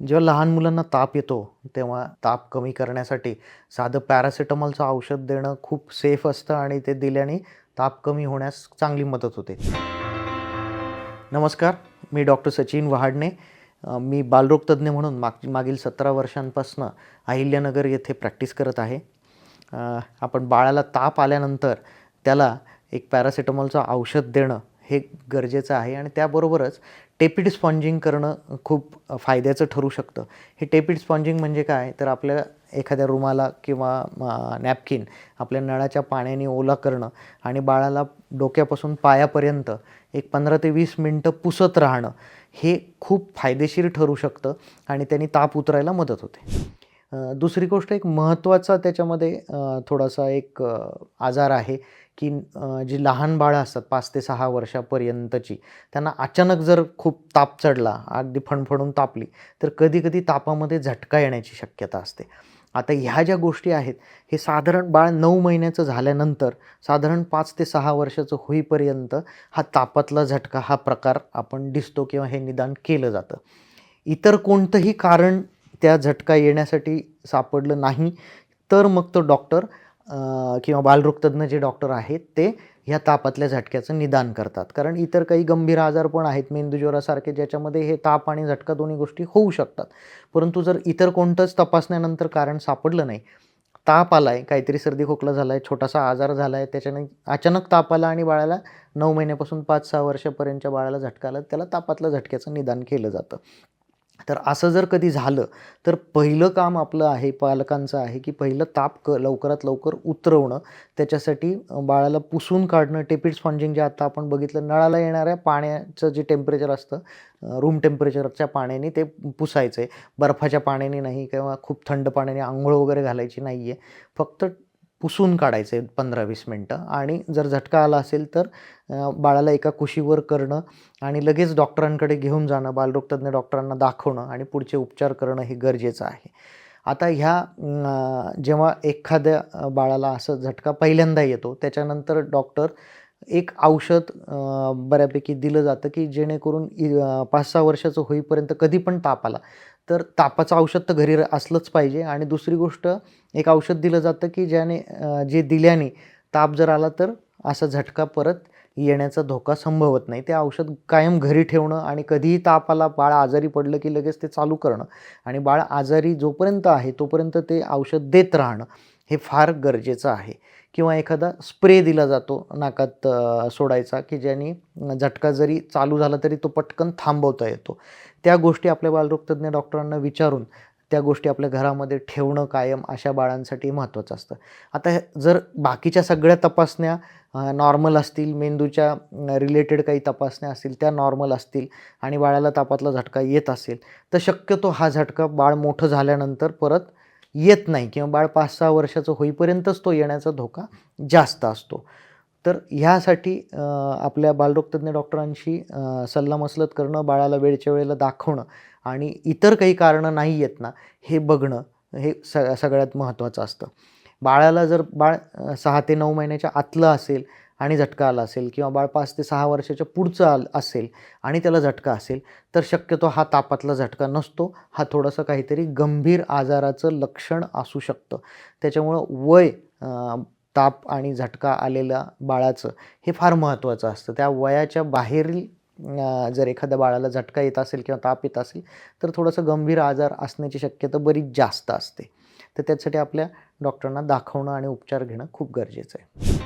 जेव्हा लहान मुलांना ताप येतो तेव्हा ताप कमी करण्यासाठी साधं पॅरासिटामॉलचं औषध देणं खूप सेफ असतं आणि ते दिल्याने ताप कमी होण्यास चांगली मदत होते. नमस्कार मी डॉक्टर सचिन वहाडणे. मी बालरोगतज्ज्ञ म्हणून माग मागील सतरा वर्षांपासून अहिल्यानगर येथे प्रॅक्टिस करत आहे. आपण बाळाला ताप आल्यानंतर त्याला एक पॅरासिटामॉलचं औषध देणं हे गरजेचं आहे आणि त्याबरोबरच टेपिड स्पॉन्जिंग करणं खूप फायद्याचं ठरू शकतं. हे टेपिड स्पॉन्जिंग म्हणजे काय? तर आपल्या एखाद्या रुमाला किंवा नॅपकिन आपल्या नळाच्या पाण्याने ओला करणं आणि बाळाला डोक्यापासून पायापर्यंत एक पंधरा ते वीस मिनटं पुसत राहणं हे खूप फायदेशीर ठरू शकतं आणि त्यांनी ताप उतरायला मदत होते. दुसरी गोष्ट एक महत्त्वाचा त्याच्यामध्ये थोडासा एक आजार आहे की जी लहान बाळं असतात पाच ते सहा वर्षापर्यंतची त्यांना अचानक जर खूप ताप चढला अगदी फणफणून तापली तर कधी कधी तापामध्ये झटका येण्याची शक्यता असते. आता ह्या ज्या गोष्टी आहेत हे साधारण बाळ नऊ महिन्याचं झाल्यानंतर साधारण पाच ते सहा वर्षाचं होईपर्यंत हा तापातला झटका हा प्रकार आपण दिसतो किंवा हे निदान केलं जातं. इतर कोणतंही कारण त्या झटका येण्यासाठी सापडलं नाही. तर मग तो डॉक्टर किंवा बालरोगतज्ञ जे डॉक्टर आहेत ते ह्या तापातल्या झटक्याचं निदान करतात. कारण इतर काही गंभीर आजार पण आहेत मेंदूज्वरासारखे ज्याच्यामध्ये हे ताप आणि झटका दोन्ही गोष्टी होऊ शकतात. परंतु जर इतर कोणतंच तपासण्यानंतर कारण सापडलं नाही ताप आला आहे काहीतरी सर्दी खोकला झाला आहे छोटासा आजार झाला आहे त्याच्याने अचानक ताप आला आणि बाळाला नऊ महिन्यापासून पाच सहा वर्षापर्यंतच्या बाळाला झटका आला त्याला तापातल्या झटक्याचं निदान केलं जातं. तर असं जर कधी झालं तर पहिलं काम आपलं आहे पालकांचं आहे की पहिलं ताप क लवकरात लवकर उतरवणं. त्याच्यासाठी बाळाला पुसून काढणं. टेपिड स्पॉन्जिंग जे आता आपण बघितलं नळाला येणाऱ्या पाण्याचं जे टेम्परेचर असतं रूम टेम्परेचरच्या पाण्याने ते पुसायचं आहे बर्फाच्या पाण्याने नाही किंवा खूप थंड पाण्याने आंघोळ वगैरे घालायची नाही आहे फक्त पुसून काढायचं आहे पंधरा वीस मिनटं. आणि जर झटका आला असेल तर बाळाला एका कुशीवर करणं आणि लगेच डॉक्टरांकडे घेऊन जाणं बालरोगतज्ञ डॉक्टरांना दाखवणं आणि पुढचे उपचार करणं हे गरजेचं आहे. आता ह्या जेव्हा एखाद्या बाळाला असं झटका पहिल्यांदा येतो त्याच्यानंतर डॉक्टर एक औषध बऱ्यापैकी दिलं जातं की जेणेकरून पाच सहा वर्षाचं होईपर्यंत कधी पण ताप आला. तर तापाचं औषध तर घरी असलंच पाहिजे. आणि दुसरी गोष्ट एक औषध दिलं जातं की ज्याने जे दिल्याने ताप जर आला तर असा झटका परत येण्याचा धोका संभवत नाही. ते औषध कायम घरी ठेवणं आणि कधीही ताप आला बाळ आजारी पडलं की लगेच ते चालू करणं आणि बाळ आजारी जोपर्यंत आहे तोपर्यंत ते औषध देत राहणं. हे फार गरजेचं आहे. किंवा एखादा स्प्रे दिला जातो नाकात सोडायचा की ज्याने झटका जरी चालू झाला तरी तो पटकन थांबवता येतो. त्या गोष्टी आपल्या बालरोगतज्ञ डॉक्टरांना विचारून त्या गोष्टी आपल्या घरामध्ये ठेवणं कायम अशा बाळांसाठी महत्त्वाचं असतं. आता हे- जर बाकीच्या सगळ्या तपासण्या नॉर्मल असतील मेंदूच्या रिलेटेड काही तपासण्या असतील त्या नॉर्मल असतील आणि बाळाला तापातला झटका येत असेल तर शक्यतो हा झटका बाळ मोठं झाल्यानंतर परत येत नाही किंवा बाळ पाच सहा वर्षाचं होईपर्यंतच तो येण्याचा धोका जास्त असतो. तर ह्यासाठी आपल्या बालरोगतज्ञ डॉक्टरांशी सल्लामसलत करणं बाळाला वेळच्या वेळेला दाखवणं आणि इतर काही कारणं नाही आहेत ना हे बघणं हे स सगळ्यात महत्त्वाचं असतं. बाळाला जर बाळ सहा ते नऊ महिन्याच्या आतलं असेल आणि झटका आला असेल किंवा बाळ पाच ते सहा वर्षाच्या पुढचं आल असेल आणि त्याला झटका असेल तर शक्यतो हा तापातला झटका नसतो. हा थोडंसं काहीतरी गंभीर आजाराचं लक्षण असू शकतं. त्याच्यामुळं वय ताप आणि झटका आलेल्या बाळाचं हे फार महत्त्वाचं असतं. त्या वयाच्या बाहेरील जर एखाद्या बाळाला झटका येत असेल किंवा ताप येत असेल तर थोडंसं गंभीर आजार असण्याची शक्यता बरीच जास्त असते. तर त्यासाठी आपल्या डॉक्टरांना दाखवणं आणि उपचार घेणं खूप गरजेचं आहे.